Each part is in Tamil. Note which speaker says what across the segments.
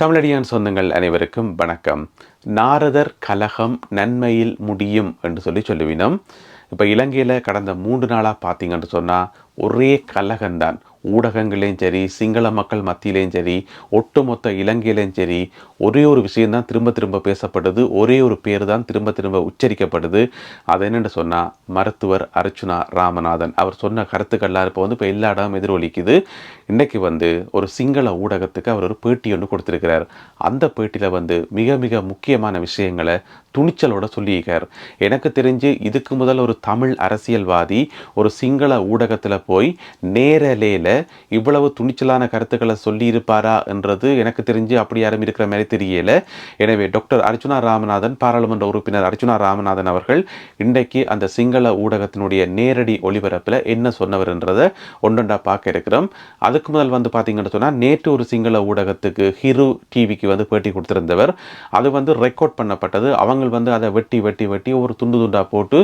Speaker 1: தமிழடியான் சொந்தங்கள் அனைவருக்கும் வணக்கம். நாரதர் கலகம் நன்மையில் முடியும் என்று சொல்லி சொல்லுவினோம். இப்போ இலங்கையில் கடந்த மூன்று நாளாக பார்த்தீங்கன்னு சொன்னால் ஒரே கலகம்தான். ஊடகங்களையும் சரி சிங்கள மக்கள் மத்தியிலையும் சரி ஒட்டுமொத்த இலங்கையிலையும் சரி ஒரே ஒரு விஷயந்தான் திரும்ப திரும்ப பேசப்படுது ஒரே ஒரு பேர் தான் திரும்ப திரும்ப உச்சரிக்கப்படுது. அது என்னென்னு சொன்னால் மருத்துவர் அர்ச்சுனா ராமநாதன். அவர் சொன்ன கருத்துக்கள்லாம் இப்போ வந்து இப்போ எல்லா இடமும் எதிரொலிக்குது. இன்றைக்கு வந்து ஒரு சிங்கள ஊடகத்துக்கு அவர் ஒரு பேட்டி ஒன்று கொடுத்துருக்கிறார். அந்த பேட்டியில் வந்து மிக மிக முக்கியமான விஷயங்களை துணிச்சலோட சொல்லியிருக்கார். எனக்கு தெரிஞ்சு இதுக்கு முதல் ஒரு தமிழ் அரசியல்வாதி ஒரு சிங்கள ஊடகத்தில் போய் நேரலையில் இவ்வளவு துணிச்சலான கருத்துக்களை சொல்லியிருப்பாரா என்றது எனக்கு தெரிஞ்சு அப்படி யாரும் இருக்கிற மாதிரி தெரியல. எனவே டாக்டர் அர்ஜுனா ராமநாதன் பாராளுமன்ற உறுப்பினர் அர்ஜுனா ராமநாதன் அவர்கள் இன்றைக்கு அந்த சிங்கள ஊடகத்தினுடைய நேரடி ஒளிபரப்பில் என்ன சொன்னவர்ன்றதை ஒன்றொண்டா பார்க்க இருக்கிறோம். அதுக்கு முதல் வந்து பார்த்தீங்கன்னு சொன்னால் நேற்று ஒரு சிங்கள ஊடகத்துக்கு ஹிரு டிவிக்கு வந்து பேட்டி கொடுத்திருந்தவர். அது வந்து ரெக்கார்ட் பண்ணப்பட்டது. அவங்க வந்து அதை வெட்டி வெட்டி வெட்டி ஒரு துண்டு துண்டாக போட்டு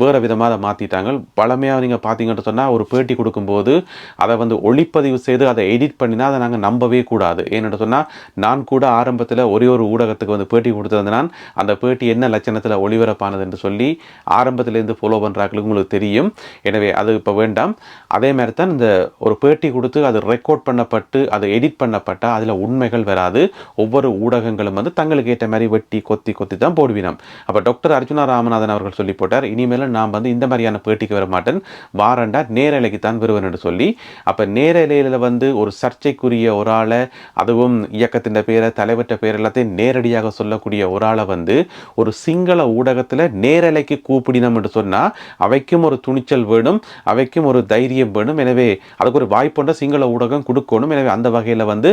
Speaker 1: வேறு விதமாக அதை மாற்றிட்டாங்க பழமையாக நீங்கள் பார்த்தீங்கன்னு சொன்னால் ஒரு பேட்டி கொடுக்கும்போது அதை வந்து ஒளிப்பதிவு செய்து அதை எடிட் பண்ணினா அதை நாங்கள் நம்பவே கூடாது. ஏன்னு சொன்னால் நான் கூட ஆரம்பத்தில் ஒரே ஒரு ஊடகத்துக்கு வந்து பேட்டி கொடுத்திருந்தேன். அந்த பேட்டி என்ன லட்சணத்தில் ஒளிபரப்பானது என்று சொல்லி ஆரம்பத்திலேருந்து ஃபாலோ பண்ணுறாங்களுக்கு உங்களுக்கு தெரியும். எனவே அது இப்போ வேண்டாம். அதே மாதிரி தான் இந்த ஒரு பேட்டி கொடுத்து அது ரெக்கார்ட் பண்ணப்பட்டு அது எடிட் பண்ணப்பட்டால் அதில் உண்மைகள் வராது. ஒவ்வொரு ஊடகங்களும் வந்து தங்களுக்கு ஏற்ற மாதிரி வெட்டி கொத்தி கொத்தி தான் ஓடுவினம் அப்போ டாக்டர் அர்ஜுனா ராமநாதன் அவர்கள் சொல்லி போட்டார் இனிமேல் நான் வந்து இந்த மாதிரியான பேட்டிக்கு வர மாட்டேன் வாரண்டா நேரலைக்கு தான் வருவேன் என்று சொல்லி. அப்போ நேரலையில் வந்து ஒரு சர்ச்சைக்குரிய ஒரு ஆளை அதுவும் இயக்கத்தின் பேரை தலைவற்ற பேர் எல்லாத்தையும் நேரடியாக சொல்லக்கூடிய ஒரு ஆளை வந்து ஒரு சிங்கள ஊடகத்தில் நேரலைக்கு கூப்பிடினம் என்று சொன்னால் அவைக்கும் ஒரு துணிச்சல் வேணும் அவைக்கும் ஒரு தைரியம் வேணும். எனவே அதுக்கு ஒரு வாய்ப்புண்ட சிங்கள ஊடகம் கொடுக்கணும். எனவே அந்த வகையில் வந்து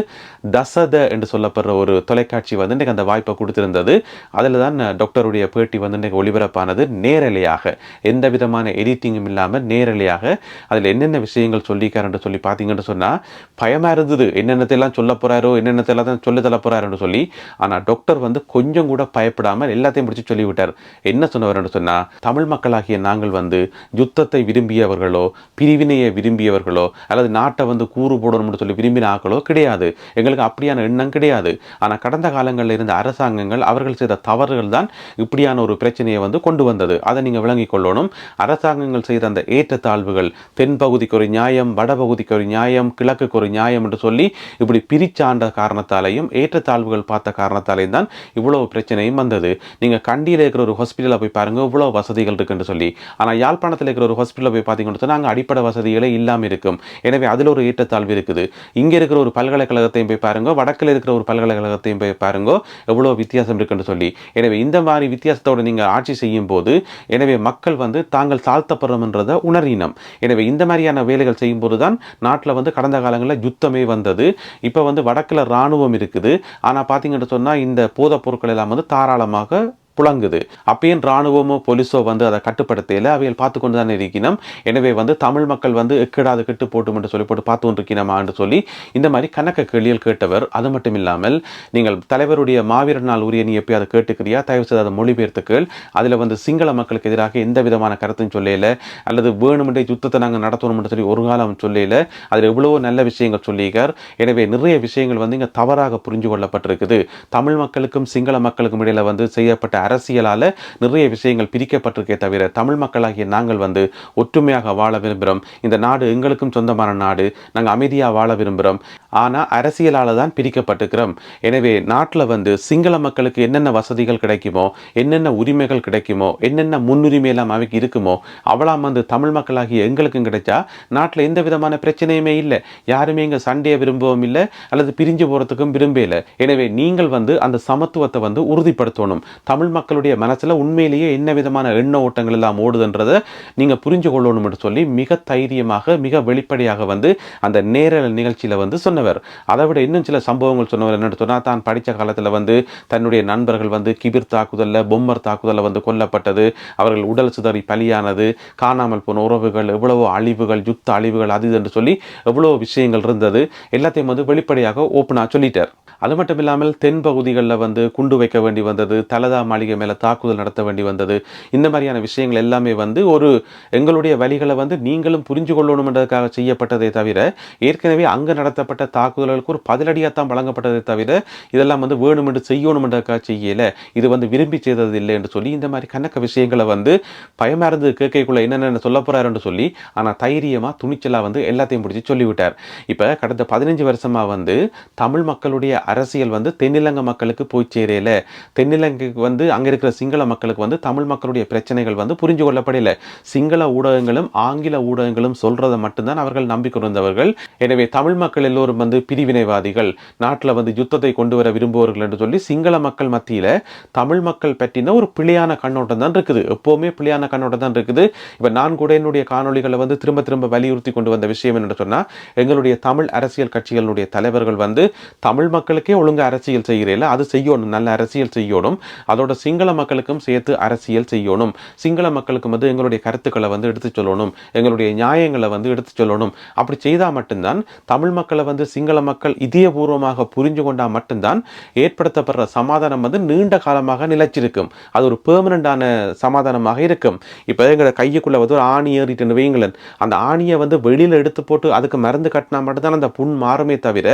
Speaker 1: தசத என்று சொல்லப்படுற ஒரு தொலைக்காட்சி வந்து இன்றைக்கு அந்த வாய்ப்பை கொடுத்திருந்தது. அதில் தான் டாக்டருடைய பேட்டி வந்து இன்றைக்கு ஒளிபரப்பானது நேரலையாக. எந்த விதமான எடிட்டிங்கும் இல்லாமல் நேரலையாக. அதில் என்னென்ன விஷயங்கள் சொல்லிக்காருன்னு சொல்லி பார்த்தீங்கன்னு சொன்னால் பயமாக இருந்தது. என்னென்னத்தையெல்லாம் சொல்ல போகிறாரோ என்னென்னத்தையெல்லாம் தான் சொல்லி தள்ள போகிறாருன்னு சொல்லி ஆனால் டாக்டர் வந்து கொஞ்சம் கூட பயப்படாமல் எல்லாத்தையும் முடிச்சு சொல்லிவிட்டார். என்ன சொன்னவர்னு சொன்னால் தமிழ் மக்களாகிய நாங்கள் வந்து யுத்தத்தை விரும்பியவர்களோ பிரிவினையை விரும்பியவர்களோ அல்லது நாட்டை வந்து கூறு போடணும்னு சொல்லி விரும்பின ஆக்களோ கிடையாது. எங்களுக்கு அப்படியான எண்ணம் கிடையாது. ஆனால் கடந்த காலங்களில் இருந்த அரசாங்கங்கள் அவர்கள் செய்த தவறுகள் தான் இப்படியான ஒரு பிரச்சனையை வந்து கொண்டு வந்தது. அதை நீங்கள் விளங்கிக் கொள்ளணும். அரசாங்கங்கள் செய்த அந்த ஏற்றத்தாழ்வுகள் தென்பகுதிக்கு ஒரு நியாயம் வடபகுதிக்கு ஒரு நியாயம் கிழக்குக்கு ஒரு நியாயம் என்று சொல்லி இப்படி பிரிச்சாண்ட காரணத்தாலையும் ஏற்றத்தாழ்வுகள் பார்த்த காரணத்தாலையும் தான் இவ்வளவு பிரச்சனையும் வந்தது. நீங்கள் கண்டியில் இருக்கிற ஒரு ஹாஸ்பிட்டலில் போய் பாருங்க இவ்வளோ வசதிகள் இருக்குன்னு சொல்லி. ஆனால் யாழ்ப்பாணத்தில் இருக்கிற ஒரு ஹாஸ்பிட்டலில் போய் பார்த்தீங்கன்னு சொன்னால் அங்கே அடிப்படை வசதிகளே இல்லாமல் இருக்கும். எனவே அதில் ஒரு ஏற்றத்தாழ்வு இருக்குது. இங்கே இருக்கிற ஒரு பல்கலைக்கழகத்தையும் போய் பாருங்க வடக்கில் இருக்கிற ஒரு பல்கலைக்கழகத்தையும் போய் பாருங்க எவ்வளோ வித்தியாசம் இருக்குன்னு சொல்லி. எனவே இந்த மாதிரி வித்தியாசத்தோடு நீங்கள் ஆட்சி செய்யும் போது எனவே மக்கள் வந்து தாங்கள் தாழ்த்தப்படுறோம்ன்றதை உணரினம். எனவே இந்த மாதிரியான வேலைகள் செய்யும்போது தான் நாட்டில் வந்து கடந்த காலங்களில் யுத்தமே வந்தது. இப்போ வந்து வடக்கில் இராணுவம் இருக்குது. ஆனால் பார்த்தீங்கன்னு சொன்னால் இந்த போதைப் பொருட்கள் எல்லாம் வந்து தாராளமாக புழங்குது. அப்பயும் இராணுவமோ போலீஸோ வந்து அதை கட்டுப்படுத்தல அவைகள் பார்த்து கொண்டு தான் இருக்கணும் எனவே வந்து தமிழ் மக்கள் வந்து எக்கிடாது கெட்டு போட்டும் என்று சொல்லி போட்டு பார்த்து கொண்டிருக்கணுமான்னு சொல்லி இந்த மாதிரி கணக்க கேள்வியில் கேட்டவர். அது மட்டும் இல்லாமல் நீங்கள் தலைவருடைய மாவீரர் நாள் உரிய நீ எப்பயாவது கேட்டுக்கிறியா? தயவு செய்து அதை மொழிபெயர்த்து கேள். அதில் வந்து சிங்கள மக்களுக்கு எதிராக எந்த விதமான கருத்தும் சொல்லல. அல்லது வேணுமென்றே யுத்தத்தை நாங்கள் நடத்தணும்னு சொல்லி ஒரு காலம் சொல்லல. அதில் எவ்வளவோ நல்ல விஷயங்கள் சொல்லியிருக்கார். எனவே நிறைய விஷயங்கள் வந்து இங்கே தவறாக புரிஞ்சு கொள்ளப்பட்டிருக்குது. தமிழ் மக்களுக்கும் சிங்கள மக்களுக்கும் இடையில் வந்து செய்யப்பட்ட அரசியலால் நிறைய விஷயங்கள் பிரிக்கப்பட்டிருக்கே தவிர தமிழ் மக்களாகிய நாங்கள் வந்து ஒற்றுமையாக வாழ விரும்புகிறோம் இந்த நாடு எங்களுக்கும் சொந்தமான நாடு. நாங்கள் அமைதியாக வாழ விரும்புகிறோம் ஆனால் அரசியலால் தான் பிரிக்கப்பட்டிருக்கிறோம். எனவே நாட்டில் வந்து சிங்கள மக்களுக்கு என்னென்ன வசதிகள் கிடைக்குமோ என்னென்ன உரிமைகள் கிடைக்குமோ என்னென்ன முன்னுரிமை எல்லாம் அவைக்கு இருக்குமோ அவளாம் வந்து தமிழ் மக்களாகிய எங்களுக்கும் கிடைச்சா நாட்டில் எந்த விதமான பிரச்சனையுமே இல்லை. யாருமே இங்கே சண்டையை விரும்பவும் இல்லை அல்லது பிரிஞ்சு போகிறதுக்கும் விரும்பல எனவே நீங்கள் வந்து அந்த சமத்துவத்தை வந்து உறுதிப்படுத்தணும். தமிழ் மக்களுடைய மனசில் உண்மையிலேயே என்ன விதமான எண்ண ஓட்டங்கள் எல்லாம் ஓடுதுன்றதை நீங்கள் புரிஞ்சு கொள்ளணும் என்று சொல்லி மிக தைரியமாக மிக வெளிப்படையாக வந்து அந்த நேர நிகழ்ச்சியில் வந்து சொன்னவர். அதை விட இன்னும் சில சம்பவங்கள் சொன்னவர் என்னன்னு சொன்னால் தான் படித்த காலத்தில் வந்து தன்னுடைய நண்பர்கள் வந்து கிபிர் தாக்குதலில் பொம்மர் தாக்குதலில் வந்து கொல்லப்பட்டது. அவர்கள் உடல் சிதறி பலியானது. காணாமல் போன உறவுகள் எவ்வளவோ அழிவுகள் யுத்த அழிவுகள் அது என்று சொல்லி எவ்வளோ விஷயங்கள் இருந்தது. எல்லாத்தையும் வந்து வெளிப்படையாக ஓப்பனாக சொல்லிட்டார். அது மட்டும் இல்லாமல் தென் பகுதிகளில் வந்து குண்டு வைக்க வேண்டி வந்தது தலதா மாளிகை மாளிகை மேலே தாக்குதல் நடத்த வேண்டி வந்தது. இந்த மாதிரியான விஷயங்கள் எல்லாமே வந்து ஒரு எங்களுடைய வழிகளை வந்து நீங்களும் புரிஞ்சு கொள்ளணுன்றதுக்காக செய்யப்பட்டதை தவிர ஏற்கனவே அங்கே நடத்தப்பட்ட தாக்குதல்களுக்கு ஒரு பதிலடியாக தான் வழங்கப்பட்டதை தவிர இதெல்லாம் வந்து வேணுமென்று செய்யணுமென்றதுக்காக செய்யலை. இது வந்து விரும்பி செய்தது இல்லை என்று சொல்லி இந்த மாதிரி கணக்க விஷயங்களை வந்து பயமா இருந்தது கேட்கக்குள்ள என்னென்ன சொல்ல என்று சொல்லி ஆனால் தைரியமாக துணிச்சலாக வந்து எல்லாத்தையும் பிடிச்சி சொல்லிவிட்டார். இப்போ கடந்த பதினஞ்சு வருஷமாக வந்து தமிழ் மக்களுடைய அரசியல் வந்து தென்னிலங்க மக்களுக்கு போய் சேரல. தென்னிலங்கைக்கு வந்து அங்கே இருக்கிற சிங்கள மக்களுக்கு வந்து தமிழ் மக்களுடைய பிரச்சனைகள் வந்து புரிஞ்சு கொள்ளப்படலை. சிங்கள ஊடகங்களும் ஆங்கில ஊடகங்களும் சொல்றதை மட்டும்தான் அவர்கள் நம்பிக்கொண்டிருந்தவர்கள் எனவே தமிழ் மக்கள் எல்லோரும் வந்து பிரிவினைவாதிகள் நாட்டில் வந்து யுத்தத்தை கொண்டு வர விரும்புவார்கள் என்று சொல்லி சிங்கள மக்கள் மத்தியில் தமிழ் மக்கள் பற்றின ஒரு பிழையான கண்ணோட்டம் தான் இருக்குது. எப்போவுமே பிழையான கண்ணோட்டம் தான் இருக்குது. இப்போ நான் கூட என்னுடைய காணொளிகளை வந்து திரும்ப திரும்ப வலியுறுத்தி கொண்டு வந்த விஷயம் என்னென்னு சொன்னால் எங்களுடைய தமிழ் அரசியல் கட்சிகளுடைய தலைவர்கள் வந்து தமிழ் மக்களுக்கே ஒழுங்கு அரசியல் செய்கிறேன் அது செய்யணும் நல்ல அரசியல் செய்யணும். அதோட சிங்கள மக்களுக்கும் சேர்த்து அரசியல் செய்யணும். சிங்கள மக்களுக்கு வந்து எங்களுடைய கருத்துக்களை வந்து எடுத்து சொல்லணும். எங்களுடைய நியாயங்களை வந்து எடுத்து சொல்லணும். அப்படி செய்தால் மட்டும்தான் தமிழ் மக்களை வந்து சிங்கள மக்கள் இதயபூர்வமாக புரிஞ்சு கொண்டால் மட்டும்தான் ஏற்படுத்தப்படுற சமாதானம் வந்து நீண்ட காலமாக நிலைச்சிருக்கும். அது ஒரு பெர்மனண்டான சமாதானமாக இருக்கும். இப்போ எங்களோட கையுக்குள்ளே வந்து ஒரு ஆணி ஏறிட்டு வைங்களேன் அந்த ஆணியை வந்து வெளியில் எடுத்து போட்டு அதுக்கு மருந்து கட்டினா மட்டும்தான் அந்த புண் மாறுமே தவிர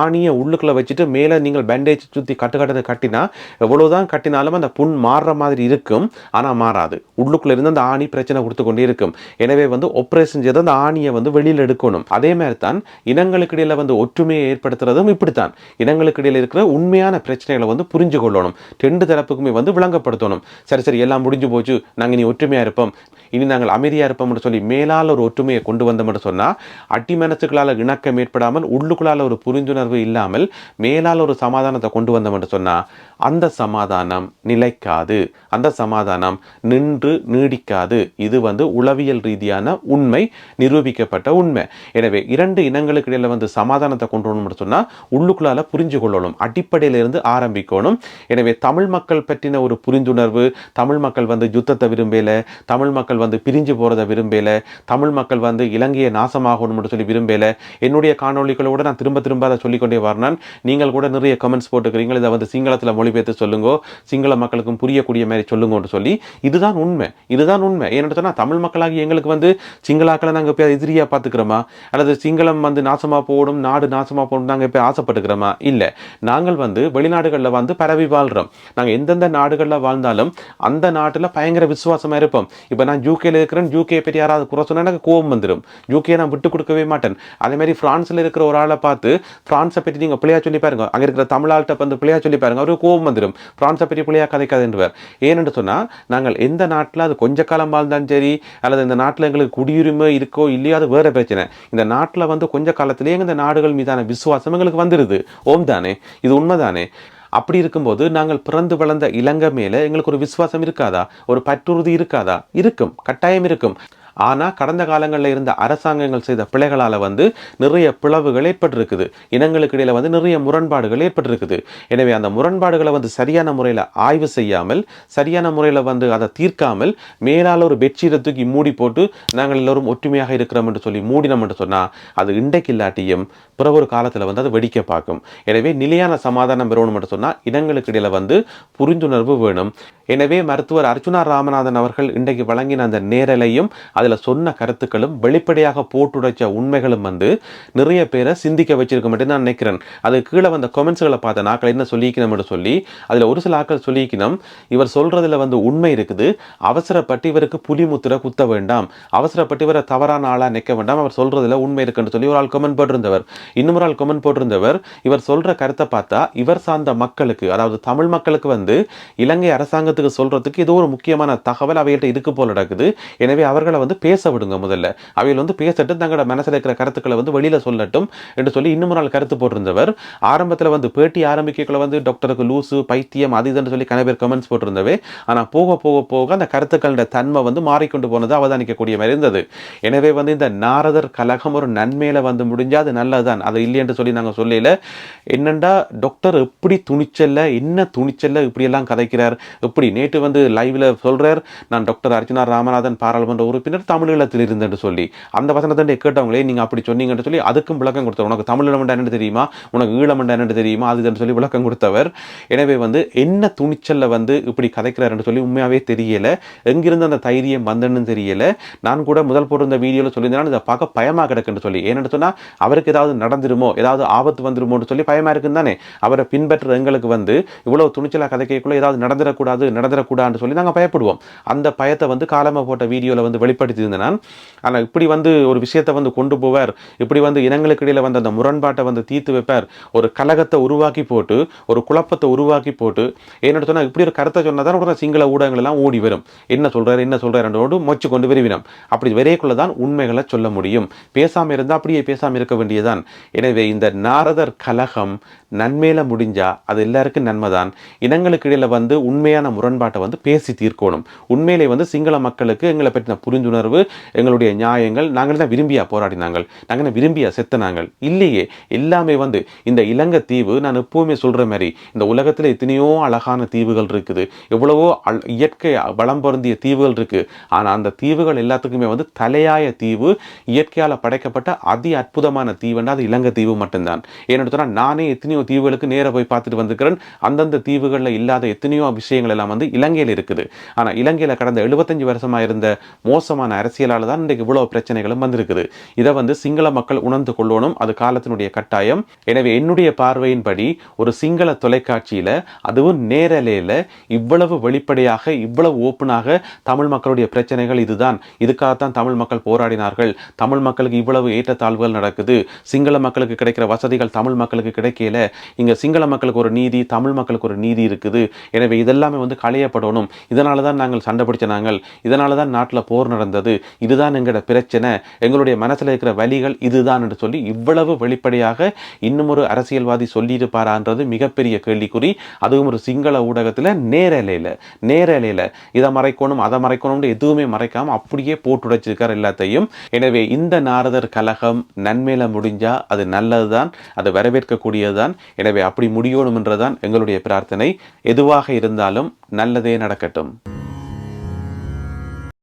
Speaker 1: ஆணியை உள்ளுக்குள்ளே வச்சுட்டு மேலே நீங்கள் பேண்டேஜ் சுற்றி கட்டு கட்டுறது கட்டினா எவ்வளோதான் கட்டினாலும் அந்த புண் மாறுற மாதிரி இருக்கும் ஆனால் மாறாது. உள்ளுக்குள்ள இருந்து அந்த ஆணி பிரச்சனை கொடுத்து கொண்டே இருக்கும். எனவே வந்து ஆப்ரேஷன் செய்து அந்த ஆணியை வந்து வெளியில் எடுக்கணும். அதே மாதிரி தான் இனங்களுக்கு இடையில வந்து ஒற்றுமையை ஏற்படுத்துறதும் இப்படித்தான். இனங்களுக்கு இடையில் இருக்கிற உண்மையான பிரச்சனைகளை வந்து புரிஞ்சு கொள்ளணும் ரெண்டு தரப்புக்குமே வந்து விளங்கப்படுத்தணும். சரி சரி எல்லாம் முடிஞ்சு போச்சு. நாங்கள் இனி ஒற்றுமையாக இருப்போம். இனி நாங்கள் அமைதியாக இருப்போம்னு சொல்லி மேலால் ஒரு ஒற்றுமையை கொண்டு வந்தோம்னு சொன்னால் அட்டி மனசுகளால் இணக்கம் ஏற்படாமல் உள்ளுக்குள்ளால் ஒரு புரிந்துணர்வு இல்லாமல் மேலால் ஒரு சமாதானத்தை கொண்டு வந்தோம்னு சொன்னால் அந்த சமாதானம் நிலைக்காது. அந்த சமாதானம் நின்று நீடிக்காது. இது வந்து உளவியல் ரீதியான உண்மை நிரூபிக்கப்பட்ட உண்மை. எனவே இரண்டு இனங்களுக்கு இடையில வந்து சமாதானத்தை கொண்டு வரணும்னு சொன்னால் உள்ளுக்குள்ளால புரிஞ்சு கொள்ளணும் அடிப்படையிலிருந்து ஆரம்பிக்கணும். எனவே தமிழ் மக்கள் பற்றின ஒரு புரிந்துணர்வு தமிழ் மக்கள் வந்து யுத்தத்தை விரும்பல தமிழ் மக்கள் வந்து பிரிஞ்சு போறதை விரும்பல தமிழ் மக்கள் வந்து இலங்கையை நாசமாகணும்னு சொல்லி விரும்பல. என்னுடைய காணொளிகளோட நான் திரும்ப திரும்ப அதை சொல்லிக்கொண்டே வரணும் நீங்கள் கூட நிறைய கமெண்ட்ஸ் போட்டுக்கிறீங்க. இதை வந்து சிங்களத்தில் மொழிபெயர்த்து சொல்லுங்க. சிங்கள மக்களுக்கும் புரியக்கூடிய மாதிரி சொல்லுங்கன்னு சொல்லி இதுதான் உண்மை இதுதான் உண்மை. ஏன்னு சொன்னால் தமிழ் மக்களாகி எங்களுக்கு வந்து சிங்களாக்களை நாங்கள் இப்போ எதிரியாக பார்த்துக்கிறோமா? அல்லது சிங்களம் வந்து நாசமாக போடும் நாடு நாசமாக போடும் நாங்கள் இப்போ ஆசைப்பட்டுக்கிறோமா? இல்லை. நாங்கள் வந்து வெளிநாடுகளில் வந்து பரவி வாழ்கிறோம் நாங்கள் எந்தெந்த நாடுகளில் வாழ்ந்தாலும் அந்த நாட்டில் பயங்கர விசுவாசமாக இருப்போம். இப்போ நான் யூகேல இருக்கிறேன் யூகே பற்றி யாராவது குறை சொன்னால் எனக்கு கோபம் வந்துடும் யூகே நான் விட்டு கொடுக்கவே மாட்டேன். அதேமாதிரி ஃப்ரான்ஸில் பிரான்ஸில் இருக்கிற ஒரு ஆளை பார்த்து ஃப்ரான்ஸை பற்றி நீங்கள் பிள்ளையா சொல்லி பாருங்க. அங்கே இருக்கிற தமிழாள்கிட்ட வந்து பிள்ளையா சொல்லி பாருங்க அவருக்கு கோபம் வந்துடும் ஃப்ரான்ஸை பற்றி பிள்ளையா கதைக்காதுன்றவர். ஏனென்று சொன்னால் நாங்கள் எந்த நாட்டில் அது கொஞ்ச காலம் வாழ்ந்தாலும் சரி அல்லது இந்த நாட்டில் எங்களுக்கு குடியுரிமை இருக்கோ இல்லையோ அது வேற பிரச்சனை. இந்த நாட்டில் வந்து கொஞ்ச காலத்திலேயே இந்த நாடுகள் மீதான விசுவாசம் எங்களுக்கு வந்துடுது ஓம் தானே? இது உண்மைதானே அப்படி இருக்கும்போது நாங்கள் பிறந்து வளர்ந்த இலங்கை மேலே எங்களுக்கு ஒரு விசுவாசம் இருக்காதா? ஒரு பற்றுறுதி இருக்காதா? இருக்கும். கட்டாயம் இருக்கும். ஆனால் கடந்த காலங்களில் இருந்த அரசாங்கங்கள் செய்த பிழைகளால் வந்து நிறைய பிளவுகள் ஏற்பட்டிருக்குது. இனங்களுக்கு இடையில் வந்து நிறைய முரண்பாடுகள் ஏற்பட்டிருக்குது. எனவே அந்த முரண்பாடுகளை வந்து சரியான முறையில் ஆய்வு செய்யாமல் சரியான முறையில் வந்து அதை தீர்க்காமல் மேலால் ஒரு பெட்ஷீட்டை தூக்கி மூடி போட்டு நாங்கள் எல்லோரும் ஒற்றுமையாக இருக்கிறோம் என்று சொல்லி மூடினோம் என்று சொன்னால் அது இன்றைக்கு இல்லாட்டியும் பிற ஒரு காலத்தில் வந்து அது வெடிக்க பார்க்கும். எனவே நிலையான சமாதானம் பெறணும் என்று சொன்னால் இனங்களுக்கு இடையில் வந்து புரிந்துணர்வு வேணும். எனவே மருத்துவர் அர்ச்சுனா ராமநாதன் அவர்கள் இன்றைக்கு வழங்கின அந்த நேரலையும் அதில் சொன்ன கருத்துக்களும் வெளிப்படையாக போட்டுடைச்ச உண்மைகளும் வந்து நிறைய பேரை சிந்திக்க வச்சிருக்க மட்டும் நான் நினைக்கிறேன். அது கீழே வந்த கொமெண்ட்ஸ்களை பார்த்த நாக்கள் என்ன சொல்லிக்கணும்னு சொல்லி அதில் ஒரு சில ஆக்கள் சொல்லிக்கணும் இவர் சொல்கிறதுல வந்து உண்மை இருக்குது. அவசரப்பட்டு இவருக்கு புலிமுத்திரை குத்த வேண்டாம். அவசரப்பட்டு இவரை தவறான ஆளாக நிற்க வேண்டாம். அவர் சொல்றதுல உண்மை இருக்குன்னு சொல்லி ஒரு ஆள் கமெண்ட் போட்டிருந்தவர். இன்னொரு ஆள் கமெண்ட் போட்டிருந்தவர் இவர் சொல்ற கருத்தை பார்த்தா இவர் சார்ந்த மக்களுக்கு அதாவது தமிழ் மக்களுக்கு வந்து இலங்கை அரசாங்கத்துக்கு சொல்றதுக்கு ஏதோ ஒரு முக்கியமான தகவல் அவைகிட்ட இருக்கு போல நடக்குது. எனவே அவர்களை வந்து பேச விடுங்க முதல்ல. அவையில் வந்து பேசட்டு தங்களோட மனசில் இருக்கிற கருத்துக்களை வந்து வெளியில் சொல்லட்டும் என்று சொல்லி இன்னும் நாள் கருத்து போட்டிருந்தவர். ஆரம்பத்தில் வந்து பேட்டி ஆரம்பிக்கக்குள்ள வந்து டாக்டருக்கு லூசு பைத்தியம் அது இதுன்னு சொல்லி கன பேர் கமெண்ட்ஸ் போட்டிருந்தவே ஆனால் போக போக போக அந்த கருத்துக்களோட தன்மை வந்து மாறிக்கொண்டு போனது அவதானிக்கக்கூடிய மாதிரி இருந்தது. எனவே வந்து இந்த நாரதர் கலகம் ஒரு நன்மையில் வந்து முடிஞ்சால் அது நல்லதுதான். அது இல்லைன்னு சொல்லி நாங்கள் சொல்லல. என்னண்டா டாக்டர் எப்படி துணிச்சல்ல என்ன துணிச்சல்ல இப்படியெல்லாம் கதைக்கிறார்? எப்படி நேற்று வந்து லைவில் சொல்கிறார் நான் டாக்டர் அர்ச்சனா ராமநாதன் பாராளுமன்ற உறுப்பினர் சொல்லியிருக்கிறார் தமிழீழத்தில் இருந்துன்னு சொல்லி அந்த வசனத்தை கேட்டவங்களே நீங்கள் அப்படி சொன்னீங்கன்னு சொல்லி அதுக்கும் விளக்கம் கொடுத்தவர். உனக்கு தமிழீழம் என்னென்னு தெரியுமா? உனக்கு ஈழம் என்னன்னு தெரியுமா? அது என்று சொல்லி விளக்கம் கொடுத்தவர். எனவே வந்து என்ன துணிச்சலில் வந்து இப்படி கதைக்கிறாருன்னு சொல்லி உண்மையாகவே தெரியலை. எங்கிருந்து அந்த தைரியம் வந்தன்னு தெரியலை. நான் கூட முதல் போட்டு இந்த வீடியோவில் சொல்லியிருந்தேன் இதை பார்க்க பயமாக கிடக்குன்னு சொல்லி. ஏன்னு சொன்னால் அவருக்கு ஏதாவது நடந்துருமோ ஏதாவது ஆபத்து வந்துருமோன்னு சொல்லி பயமாக இருக்குன்னு தானே. அவரை பின்பற்ற எங்களுக்கு வந்து இவ்வளோ துணிச்சலாக கதைக்கக்குள்ளே ஏதாவது நடந்துடக்கூடாது நடந்துடக்கூடாதுன்னு சொல்லி நாங்கள் பயப்படுவோம். அந்த பயத்தை வந்து காலமாக போட்ட வீடியோவில் வந்து வெளிப்படுத்தி இருந்தேன் ஆனால் இப்படி வந்து ஒரு விஷயத்தை வந்து கொண்டு போவார் இப்படி வந்து இனங்களுக்கு இடையில் வந்து அந்த முரண்பாட்டை வந்து தீர்த்து வைப்பார் ஒரு கலகத்தை உருவாக்கி போட்டு ஒரு குழப்பத்தை உருவாக்கி போட்டு என்னோட சொன்னால் இப்படி ஒரு கருத்தை சொன்னதான் உடனே சிங்கள ஊடகங்கள்லாம் ஓடி வரும். என்ன சொல்கிறார் என்ன சொல்றாரு மொச்சு கொண்டு விரும்பினோம் அப்படி விரைக்குள்ள தான் உண்மைகளை சொல்ல முடியும். பேசாமல் இருந்தால் அப்படியே பேசாமல் இருக்க வேண்டியதான் எனவே இந்த நாரதர் கலகம் நன்மையில முடிஞ்சா அது எல்லாருக்கும் நன்மை தான் இனங்களுக்கு இடையில வந்து உண்மையான முரண்பாட்டை வந்து பேசி தீர்க்கணும். உண்மையிலே வந்து சிங்கள மக்களுக்கு எங்களை பற்றின புரிந்துணர்வு எங்களுடைய நியாயங்கள் நாங்கள் தான் விரும்பியா போராடினாங்கள். நாங்கள் என்ன விரும்பியா செத்தனாங்கள். இல்லையே எல்லாமே வந்து இந்த இலங்கை தீவு நான் எப்பவுமே சொல்ற மாதிரி இந்த உலகத்தில் எத்தனையோ அழகான தீவுகள் இருக்குது. எவ்வளவோ அல்- இயற்கை வளம் பொருந்திய தீவுகள் இருக்கு. ஆனால் அந்த தீவுகள் எல்லாத்துக்குமே வந்து தலையாய தீவு இயற்கையால் படைக்கப்பட்ட அதி அற்புதமான தீவுன்னா அது இலங்கை தீவு மட்டும்தான். ஏன்னு சொன்னா நானே எத்தனையோ தீவுகளுக்கு நேராக போய் பார்த்துட்டு வந்திருக்கிறேன். அந்தந்த தீவுகளில் இல்லாத எத்தனையோ விஷயங்கள் எல்லாம் வந்து இலங்கையில் இருக்குது. ஆனா இலங்கையில் கடந்த 75 வருஷமா இருந்த மோசமான அரசியலால் தான் இன்றைக்கு இவ்வளவு பிரச்சனைகளும் வந்திருக்குது. இதை வந்து சிங்கள மக்கள் உணர்ந்து கொள்ளணும். அது காலத்தினுடைய கட்டாயம். எனவே என்னுடைய பார்வையின்படி ஒரு சிங்கள தொலைக்காட்சியில் அதுவும் நேரலையில் இவ்வளவு வெளிப்படையாக இவ்வளவு ஓப்பனாக தமிழ் மக்களுடைய பிரச்சனைகள் இதுதான். இதுக்காகத்தான் தமிழ் மக்கள் போராடினார்கள். தமிழ் மக்களுக்கு இவ்வளவு ஏற்றத்தாழ்வுகள் நடக்குது. சிங்கள மக்களுக்கு கிடைக்கிற வசதிகள் தமிழ் மக்களுக்கு கிடைக்கல. இங்கே சிங்கள மக்களுக்கு ஒரு நீதி தமிழ் மக்களுக்கு ஒரு நீதி இருக்குது. எனவே இதெல்லாமே வந்து களையப்படணும். இதனால தான் நாங்கள் சண்டை பிடிச்ச நாங்கள். இதனால தான் நாட்டில் போர் நடந்தது. இதுதான் எங்களோட பிரச்சனை. எங்களுடைய மனசில் இருக்கிற வழிகள் இதுதான் என்று சொல்லி இவ்வளவு வெளிப்படையாக இன்னும் ஒரு அரசியல்வாதி சொல்லியிருப்பாரான்றது மிகப்பெரிய கேள்விக்குறி. அதுவும் ஒரு சிங்கள ஊடகத்தில் நேரலையில் நேரலையில் இதை மறைக்கணும் அதை மறைக்கணும்னு எதுவுமே மறைக்காமல் அப்படியே போட்டுடைச்சிருக்கார் எல்லாத்தையும். எனவே இந்த நாரதர் கலகம் நன்மையில முடிஞ்சால் அது நல்லதுதான் அது வரவேற்கக்கூடியது தான் எனவே அப்படி முடியணும் என்றுதான் எங்களுடைய பிரார்த்தனை. எதுவாக இருந்தாலும் நல்லதே நடக்கட்டும்.